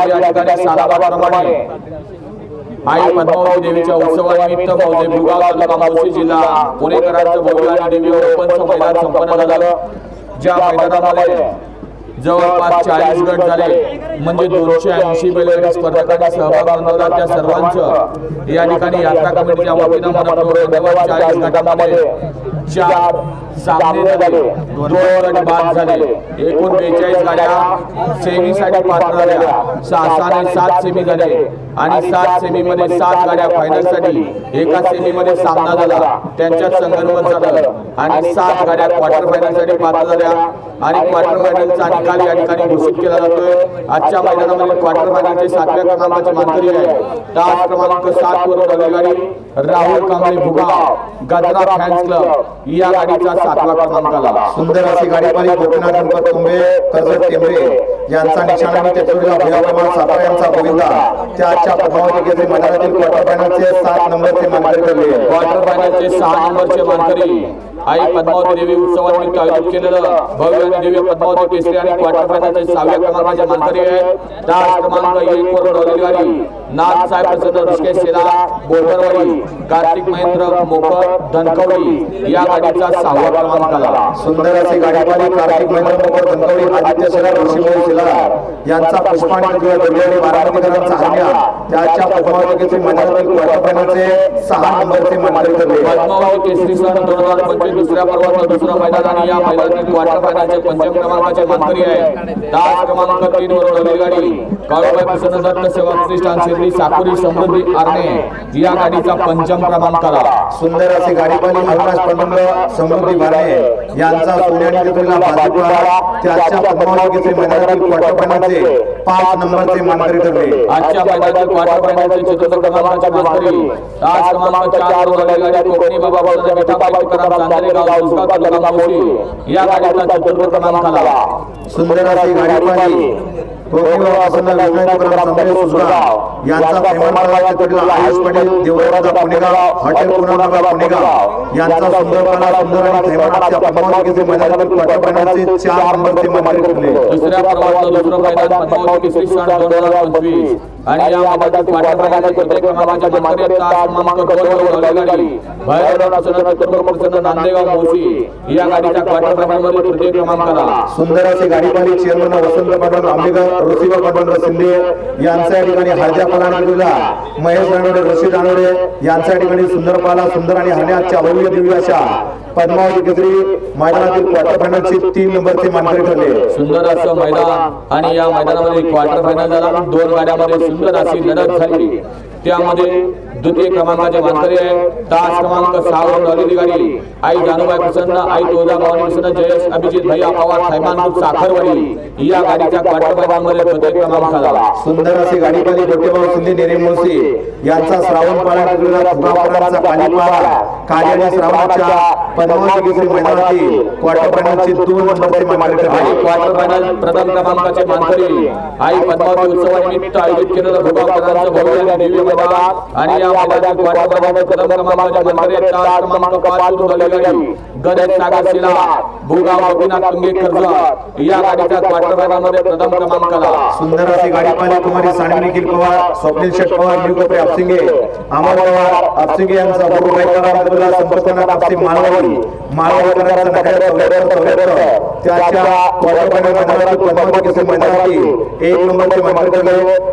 आज या ठिकाणी सालाबादप्रमाणे आई पद्मावती देवीच्या उत्सवानिमित्त मौजे भुगाव तालुका मुळशी जिल्हा पुणेकरांचं भव्य आणि ओपनचं मैदान संपन्न झालं. ज्या मैदानामध्ये जवळपास चाळीस गट झाले म्हणजे दोनशे ऐंशी बैलगाडी स्पर्धकांनी सहभाग नोंदवला त्या सर्वांचं. या ठिकाणी यात्रा कमिटीच्या वतीनं मनपूर्वक चाळीस गटामध्ये चार सामने झाले. दोन गट बाद झाले. एकूण बेचाळीस गाड्या सेमीसाठी पात्र झाल्या. सहा सात सेमी झाले. आणि सात सेमी मध्ये सात गाड्या फायनलसाठी एका सेमी मध्ये सामना झाला. त्यांच्यात संगणमत झालं. आणि सात गाड्या क्वार्टर फायनलसाठी पात्र झाल्या. आणि क्वार्टर फायनलचा निकाल या ठिकाणी घोषित केला जातोय. आजच्या मैदानामध्ये क्वार्टर फायनलचे सातव्या क्रमांकाचे मानकरी आहे तास क्रमांक सात वर गाडी राहुल कांबळे भुगाव गजरा फॅन्स क्लब या गाडीचा सातवा क्रमांक आला सुंदर अशी गाडी पाहिली गोपीनाथ गणपत कुंभे कर्जत टेंबरे यांचा निशाणा मी तेथोडीला भैयाप्रमाण सातारा यांचा गोविंदा त्या आजच्या पद्मावती केसरी मैदानातील क्वार्टर फायनलचे सात नंबरचे मानकरी ठरले. क्वार्टर फायनलचे सहा नंबरचे मानकरी. आई पद्मावती देवी उत्सवानिमित्त आयोजित केलेलं भव्य आणि दिव्य पद्मावती केसरी आणि क्वार्टर फायनलचे सहाव्या क्रमांकाचे मानकरी आहेत. तास क्रमांक एक वर गाडी. नाथ साहेब प्रसन्न ऋषिकेश शेला बोरदरवाडी कार्तिक महेंद्र मोफत धनकवडी या गाडीचा सहावा क्रमांक आला. सुंदर असे गाडी कार्तिक महेंद्र मोकर धनकवडी आदित्य शेलार ऋषिकेश शेलार यांचा पुष्पांजली किंवा आणि बारामतीकरांचा हरण्या त्याच्या पद्मावतीचे पद्मावती केसरी क्वार्टर फायनलचे सहा नंबरचे मानकरी ठरले. पद्मावती केसरी सण दोन हजार पंचवीस दुसऱ्या पर्वाचं दुसरा मैदान आणि या मैदानातील क्वार्टर फायनलचे पंचम क्रमांकाचे मानकरी आहे दहा क्रमांक तीन वर डॉलेरी गाडी. काळूबाई प्रसन्न दत्त सेवा प्रतिष्ठान शिर्डी साकुरी समृद्धी आरणे. या गाडीचा पंचम क्रमांक आला सुंदर अशी गाडी अविनाश पंडंग समृद्धी भारणे यांचा सोन्याने घेतलेला बाजीपुरा त्याच्या पद्मावती केसरी मैदानातील क्वार्टर फायनलचे पाच नंबरचे मानकरी ठरले. आजच्या मैदानातील क्वार्टर फायनलचे चतुर्थ क्रमांकाचे मानकरी. तास क्रमांक चार वर गाडी कोकणी बाबा प्रसन्न विठाबाई तुकाराम चांदणे गाव उसगाव तालुका मोठी या गाडीचा चतुर्थ क्रमांक आला सुंदर अशी गाडी पाहिली कोकणी वासना विनय तुकाराम संदेश सुसगाव यांचा प्रेमान करायच्या कडील आयुष पाटील देवळराजा पुणेगाव हॉटेल पुनर्नगर पुणेगाव यांचा सुंदरपणा सुंदर आणि थैमानाच्या पद्मावती केसरी मैदानातील फायनलचे चार नंबरचे मानकरी ठरले दुसऱ्या पर्वाचं दुसरं मैदान पद्मावती केसरी सन दोन हजार पंचवीस. आणि या मैदानात मानकरी आहेत. तास क्रमांक दोन वर गाडी भैरवनाथ प्रसन्न नांदेगाव मोशी या गाडीच्या क्वार्टर फायनलमध्ये तृतीय क्रमांक आला सुंदर अशी गाडी पाहिली चेअरमन वसंत पाटील आंबेकर ऋषिबा पाटील शिंदे यांच्या या ठिकाणी हळद्या पलांडीला महेश रानोडे रशीद रानोडे यांच्या ठिकाणी सुंदर पाला सुंदर आणि हरण्याच्या भव्य दिव्य अशा पद्मावती केसरी मैदानातील क्वार्टर फायनलची तीन नंबरचे मानकरी ठरले. सुंदर असं मैदान आणि या मैदानामध्ये क्वार्टर फायनल झाला. दोन गाड्यामध्ये सुंदर अशी लढत झाली. त्यामध्ये द्वितीय क्रमांकाचे मानकरी आहे. तास क्रमांक सहा वर डॉलेरी गाडी आई जानूबाई प्रसन्न आई तुळजा भवानी प्रसन्न जयेश अभिजित भैया पवार थैमान साखरवाडी. या गाडीच्या क्वार्टर प्रत्येक क्रमांक झाला. सुंदर अशी गाडी पाहिली शिंदे नेरे मुळशी. यांचा श्रावण पाळा ठरलेला फुगापुरांचा पाणीपाळा? कार्य आणि श्रावणाच्या पद्मावती केसरी मैदानातील क्वार्टर फायनलचे दोन नंबरचे मानकरी आणि ठरले क्वार्टर फायनल प्रथम क्रमांकाचे मानकरी. आई पद्मावती उत्सवानिमित्त आयोजित केलेलं भव्य दिव्य मैदान आणि या मैदानात क्वार्टर फायनल प्रथम क्रमांकाचे मानकरी. तास क्रमांक पाच वर गाडी गणेश सागर शिला भोगाव गोपीनाथ तुंगे कर्जत या गाडीच्या क्वार्टर फायनलमध्ये प्रथम क्रमांक आला सुंदर अशी गाडी पाहिली कुमारी सानवी निखिल पवार स्वप्नील शेठ पवार न्यू कपडे आपसिंगे अमर पवार आपसिंगे यांचा गुरु गायकवाड संपर्कांना आपसिंग मालवाडी मालवाडकरांचा नगर चौऱ्याहत्तर चौऱ्याहत्तर त्याच्या क्वार्टर मैदानातील मैदानातील एक नंबरचे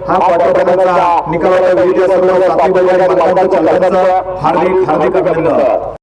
हा क्वार्टर फायनलचा निकालाचा विजय सर्व साथी बैलगाडी हार्दिक हार्दिक अभिनंदन.